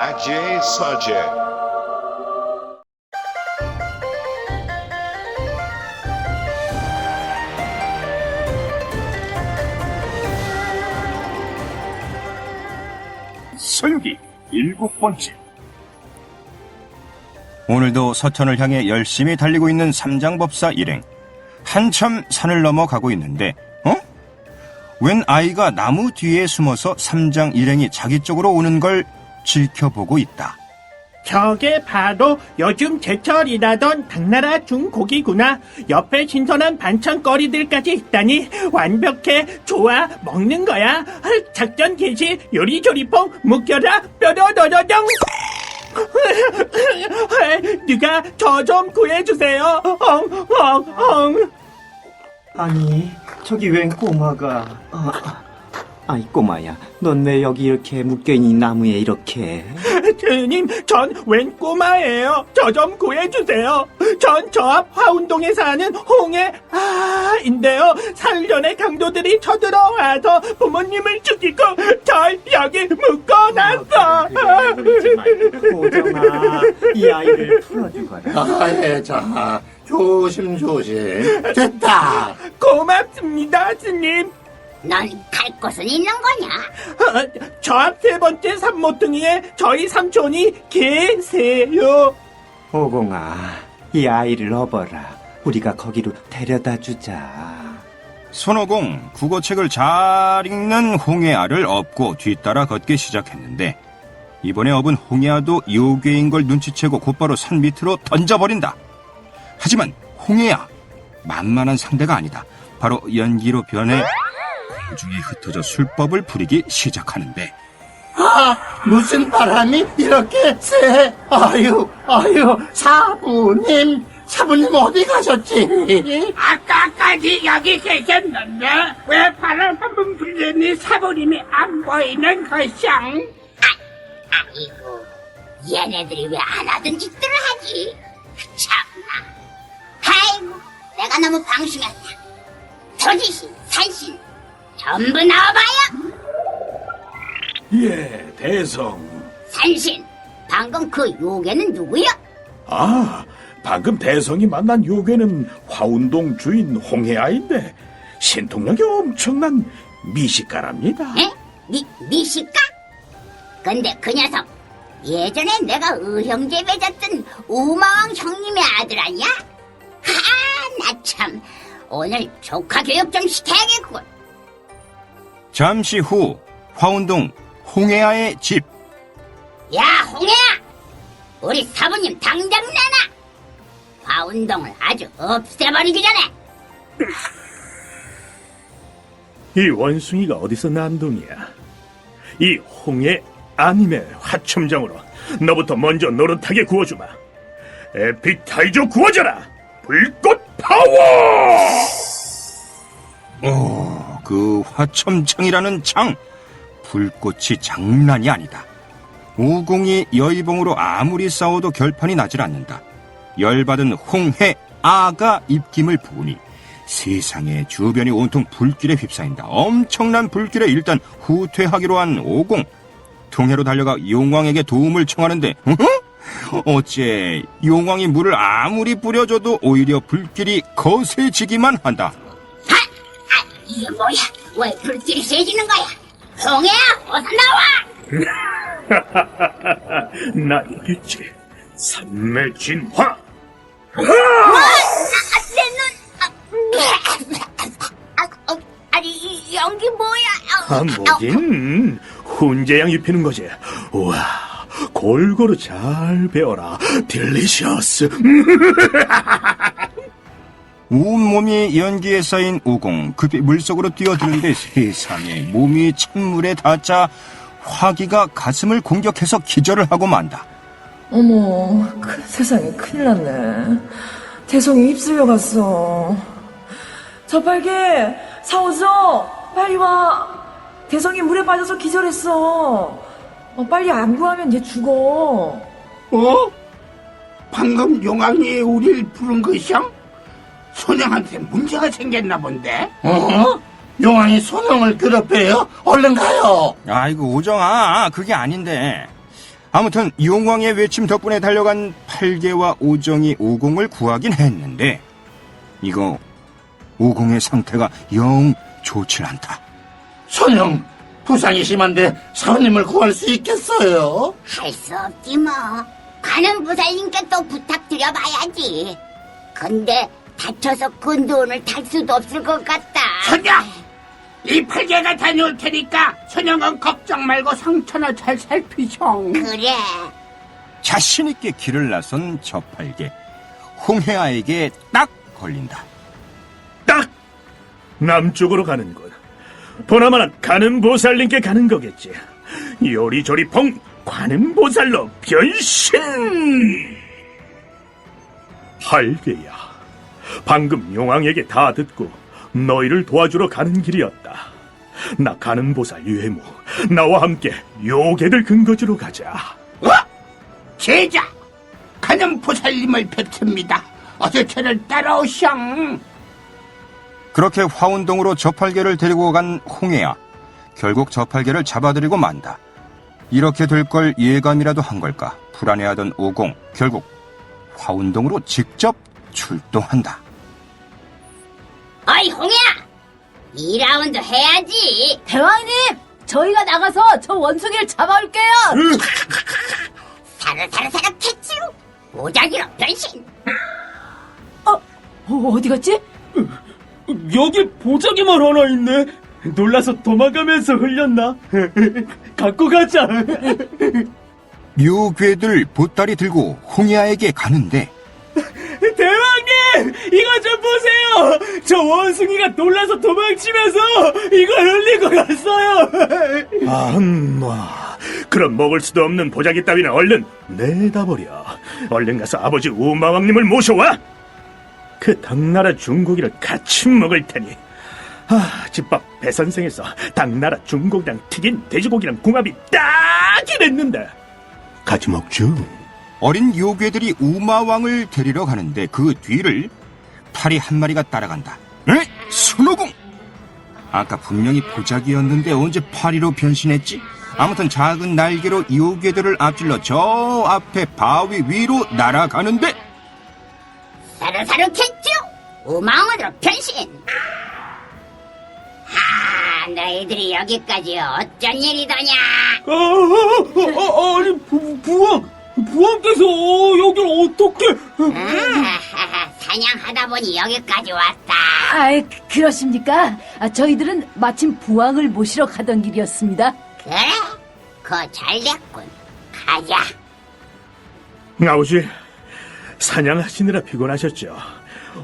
Ajay Sajay. 서유기 일곱 번째 오늘도 서천을 향해 열심히 달리고 있는 삼장법사 일행. 한참 산을 넘어 가고 있는데, 어? 웬 아이가 나무 뒤에 숨어서 삼장 일행이 자기 쪽으로 오는 걸 지켜보고 있다. 저게 바로 요즘 제철이라던 당나라 중고기구나. 옆에 신선한 반찬거리들까지 있다니 완벽해. 좋아. 먹는 거야. 헐, 작전 개시 요리조리퐁 묵혀라 뾰로로로정. 누가 저 좀 구해주세요. 엉엉엉. 아니, 저기 웬 꼬마가. 아, 아이, 꼬마야. 넌 왜 여기 이렇게 묶여있니, 나무에 이렇게? 주님, 전 웬 꼬마예요. 저 좀 구해주세요. 전 저 앞 화운동에 사는 홍해 아인데요. 살전의 강도들이 쳐들어와서 부모님을 죽이고 절 여기 묶어놨어. 말고, 고정아. 이 아이를 풀어주거라. 아 예 자 조심조심 됐다 고맙습니다, 스님. 넌 갈 곳은 있는 거냐? 어, 저앞세 번째 산모퉁이에 저희 삼촌이 계세요. 오공아, 이 아이를 업어라. 우리가 거기로 데려다 주자. 손오공 국어책을 잘 읽는 홍해아를 업고 뒤따라 걷기 시작했는데 이번에 업은 홍해아도 요괴인 걸 눈치채고 곧바로 산 밑으로 던져버린다. 하지만 홍해아 만만한 상대가 아니다. 바로 연기로 변해 공중에 흩어져 술법을 부리기 시작하는데 아 무슨 바람이 이렇게 세 아유 아유 사부님 사부님 어디 가셨지 아까까지 여기 계셨는데 왜 바람 한번 불더니 사부님이 안 보이는 것이앙? 아이고, 얘네들이 왜 안 하던 짓들을 하지? 참나. 아이고, 내가 너무 방심했다. 산신, 전부 나와봐요. 예 대성 산신, 방금 그 요괴는 누구야? 아 방금 대성이 만난 요괴는 화운동 주인 홍해아인데 신통력이 엄청난 미식가랍니다 에? 미, 미식가? 근데 그 녀석, 예전에 내가 의형제 맺었던 우마왕 형님의 아들 아니야? 하, 나 참. 오늘 조카 교육 좀 시켜야겠군. 잠시 후 화운동 홍해아의 집 야, 홍해야! 우리 사부님 당장 내놔! 화운동을 아주 없애버리기 전에! 이 원숭이가 어디서 난 동이야 이 홍해 아님의 화첨장으로 너부터 먼저 노릇하게 구워주마 에피타이저 구워져라 불꽃 파워 오, 그 화첨창이라는 창 불꽃이 장난이 아니다. 우공이 여의봉으로 아무리 싸워도 결판이 나질 않는다. 열받은 홍해 아가 입김을 부으니 세상에 주변이 온통 불길에 휩싸인다. 엄청난 불길에 일단 후퇴하기로 한 오공. 통해로 달려가 용왕에게 도움을 청하는데? 어째 용왕이 물을 아무리 뿌려줘도 오히려 불길이 거세지기만 한다. 하! 아, 이게 뭐야? 왜 불길이 세지는 거야? 홍해야, 어서 나와! 나이겠지 산매 진화 아, 내 눈! 아, 아, 어, 아니, 이 연기 뭐야? 아, 아 뭐긴 훈제양 입히는 거지 우와 골고루 잘 배워라 딜리셔스 온몸이 연기에 쌓인 오공 급히 물속으로 뛰어드는데 세상에 몸이 찬물에 닿자 화기가 가슴을 공격해서 기절을 하고 만다. 어머, 큰 세상에 큰일 났네. 대성이 휩쓸려 갔어. 저 빨개! 사오죠! 빨리 와! 대성이 물에 빠져서 기절했어. 어, 빨리 안 구하면 얘 죽어. 어? 방금 용왕이 우릴 부른 것이야? 소령한테 문제가 생겼나 본데 어? 용왕이 소령을 괴롭혀요? 얼른 가요 아이고 오정아 그게 아닌데 아무튼 용왕의 외침 덕분에 달려간 팔개와 오정이 오공을 구하긴 했는데 이거 오공의 상태가 영 좋질 않다. 선영, 부상이 심한데 사원님을 구할 수 있겠어요? 할 수 없지 뭐. 가는 부살님께 또 부탁드려봐야지. 근데 다쳐서 근도원을 탈 수도 없을 것 같다. 선영! 이 팔개가 다녀올 테니까 선영은 걱정 말고 상처나 잘 살피셔. 그래. 자신 있게 길을 나선 저 팔개 홍해아에게 딱 걸린다. 딱 남쪽으로 가는 군. 보나마나 가는 보살님께 가는 거겠지. 요리조리 펑 관음 보살로 변신. 할게야. 방금 용왕에게 다 듣고 너희를 도와주러 가는 길이었다. 나 가는 보살 유해무, 나와 함께 요괴들 근거지로 가자. 어? 제자! 가는 보살님을 뵙습니다. 어서 저를 따라오셔. 그렇게 화운동으로 저팔계를 데리고 간 홍해야 결국 저팔계를 잡아들이고 만다. 이렇게 될 걸 예감이라도 한 걸까 불안해하던 오공 결국 화운동으로 직접 출동한다. 어이, 홍야! 2라운드 해야지. 대왕님! 저희가 나가서 저 원숭이를 잡아올게요! 사르사르사르 캐치로 모자기로 변신. 어, 어디 갔지? 여기 보자기만 하나 있네. 놀라서 도망가면서 흘렸나? 갖고 가자. 요괴들 보따리 들고 홍해아에게 가는데! 이거 좀 보세요! 저 원숭이가 놀라서 도망치면서 이걸 흘리고 갔어요! 안마. 그럼 먹을 수도 없는 보자기 따위는 얼른 내다 버려. 얼른 가서 아버지 우마왕님을 모셔와. 그 당나라 중고기를 같이 먹을 테니. 아, 집밥 배선생에서 당나라 중고기랑 튀긴 돼지고기랑 궁합이 딱이랬는데. 같이 먹죠. 어린 요괴들이 우마왕을 데리러 가는데 그 뒤를 파리 한 마리가 따라간다. 에? 순호공! 아까 분명히 보자기였는데 언제 파리로 변신했지? 아무튼 작은 날개로 요괴들을 앞질러 저 앞에 바위 위로 날아가는데 사르사르 캐치로 우망원으로 변신. 아, 너희들이 여기까지 어쩐 일이더냐? 어, 어, 어, 아니, 부, 부왕! 부왕께서 여길 어떻게... 아, 사냥하다 보니 여기까지 왔다. 아이, 그러십니까? 아, 저희들은 마침 부왕을 모시러 가던 길이었습니다. 그래? 그거 잘 됐군. 가자. 아버지, 사냥하시느라 피곤하셨죠.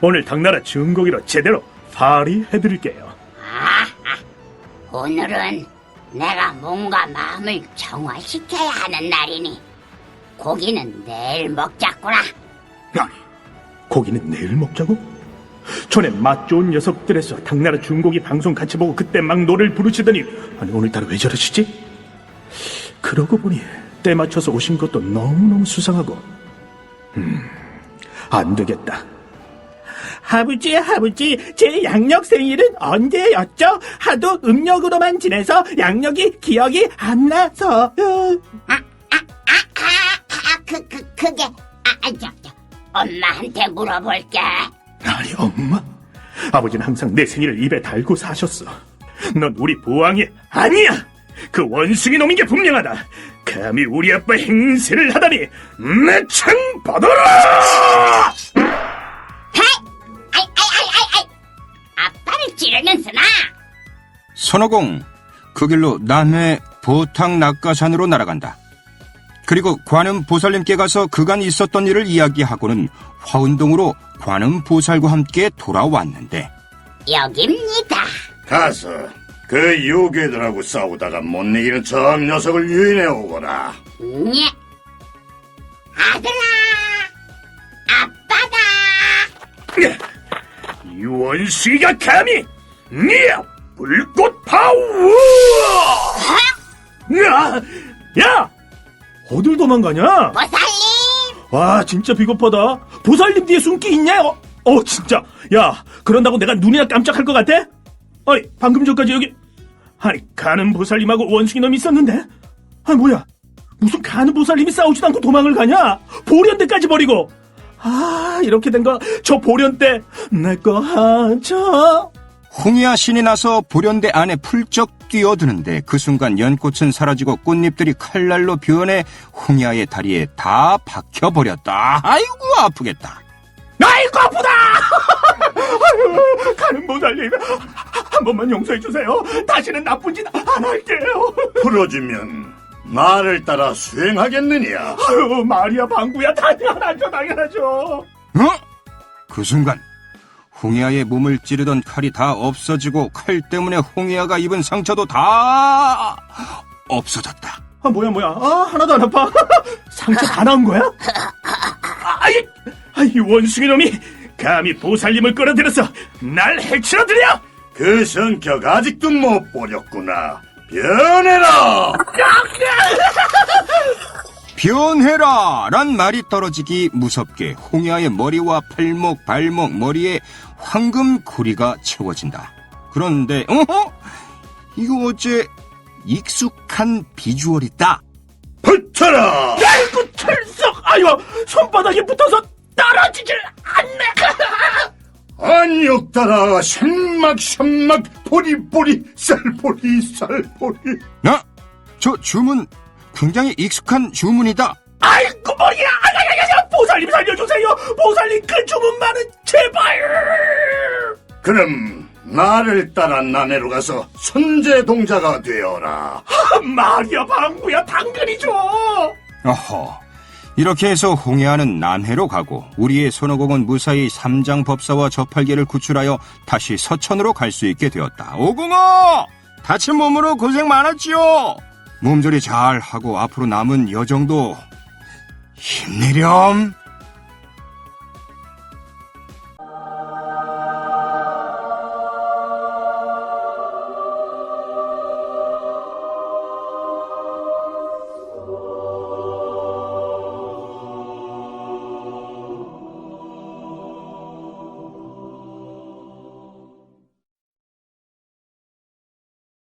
오늘 당나라 중고기로 제대로 파리해드릴게요. 아, 오늘은 내가 몸과 마음을 정화시켜야 하는 날이니 고기는 내일 먹자꾸나. 아니, 고기는 내일 먹자고? 전에 맛 좋은 녀석들에서 당나라 중고기 방송 같이 보고 그때 막 노래를 부르시더니 아니 오늘따라 왜 저러시지? 그러고 보니 때 맞춰서 오신 것도 너무너무 수상하고 음, 안 되겠다. 아버지, 아버지, 제 양력 생일은 언제였죠? 하도 음력으로만 지내서 양력이 기억이 안 나서. 아, 아, 아, 그, 그, 그게, 아, 아, 저, 저, 엄마한테 물어볼게. 아니 엄마 아버지는 항상 내 생일을 입에 달고 사셨어 넌 우리 부왕이 아니야 그 원숭이 놈인 게 분명하다 감히 우리 아빠 행세를 하다니 내창 받아라 헤이! 아이, 아이, 아이, 아이, 아이! 아빠를 찌르면서나! 손오공 그 길로 남해 보탕 낙가산으로 날아간다. 그리고 관음 보살님께 가서 그간 있었던 일을 이야기하고는 화운동으로 관음 보살과 함께 돌아왔는데 여깁니다. 가서 그 요괴들하고 싸우다가 못 이기는 저 녀석을 유인해 오거라. 예. 아들아! 아빠다! 이 원숭이가 감히 네 불꽃 파워 야, 야 어딜 도망가냐 보살님! 와 진짜 비겁하다 보살님 뒤에 숨기 있냐 어, 어 진짜 야 그런다고 내가 눈이나 깜짝할 것 같아? 아니 방금 전까지 여기 아니 가는 보살님하고 원숭이 놈이 있었는데 아 뭐야 무슨 간부살님이 싸우지도 않고 도망을 가냐? 보련대까지 버리고. 아, 이렇게 된 거 저 보련대 내거 하자. 홍야 신이 나서 보련대 안에 풀쩍 뛰어드는데 그 순간 연꽃은 사라지고 꽃잎들이 칼날로 변해 홍야의 다리에 다 박혀버렸다. 아이고 아프겠다. 아이고 아프다! 아유, 간부살님 한 번만 용서해 주세요. 다시는 나쁜 짓 안 할게요. 풀어주면 나를 따라 수행하겠느냐? 아유, 마리아 방구야 당연하죠, 당연하죠. 어? 그 순간 홍야의 몸을 찌르던 칼이 다 없어지고 칼 때문에 홍야가 입은 상처도 다 없어졌다. 아 뭐야 뭐야 아 하나도 안 아파 상처 다 나은 거야? 아이 아이 원숭이 놈이 감히 보살님을 끌어들여서 날 해치러들여 그 성격 아직도 못 버렸구나. 변해라! 변해라! 란 말이 떨어지기 무섭게 홍야의 머리와 팔목, 발목, 머리에 황금 고리가 채워진다. 그런데, 어허? 이거 어째 익숙한 비주얼이다. 붙어라! 아이고 철썩 아유 손바닥에 붙어서 떨어지질 않네 안욕따라 샘막샘막 보리보리 쌀보리 쌀보리 어? 저 주문 굉장히 익숙한 주문이다. 아이고 머리야 아야야야 보살님 살려주세요 보살님 그 주문만은 제발 그럼 나를 따라 남해로 가서 선제동자가 되어라 아, 마리아 방구야 당근이죠 어허. 이렇게 해서 홍해아는 남해로 가고 우리의 손오공은 무사히 삼장법사와 저팔계를 구출하여 다시 서천으로 갈 수 있게 되었다. 오공아! 다친 몸으로 고생 많았지요. 몸조리 잘 하고 앞으로 남은 여정도 힘내렴.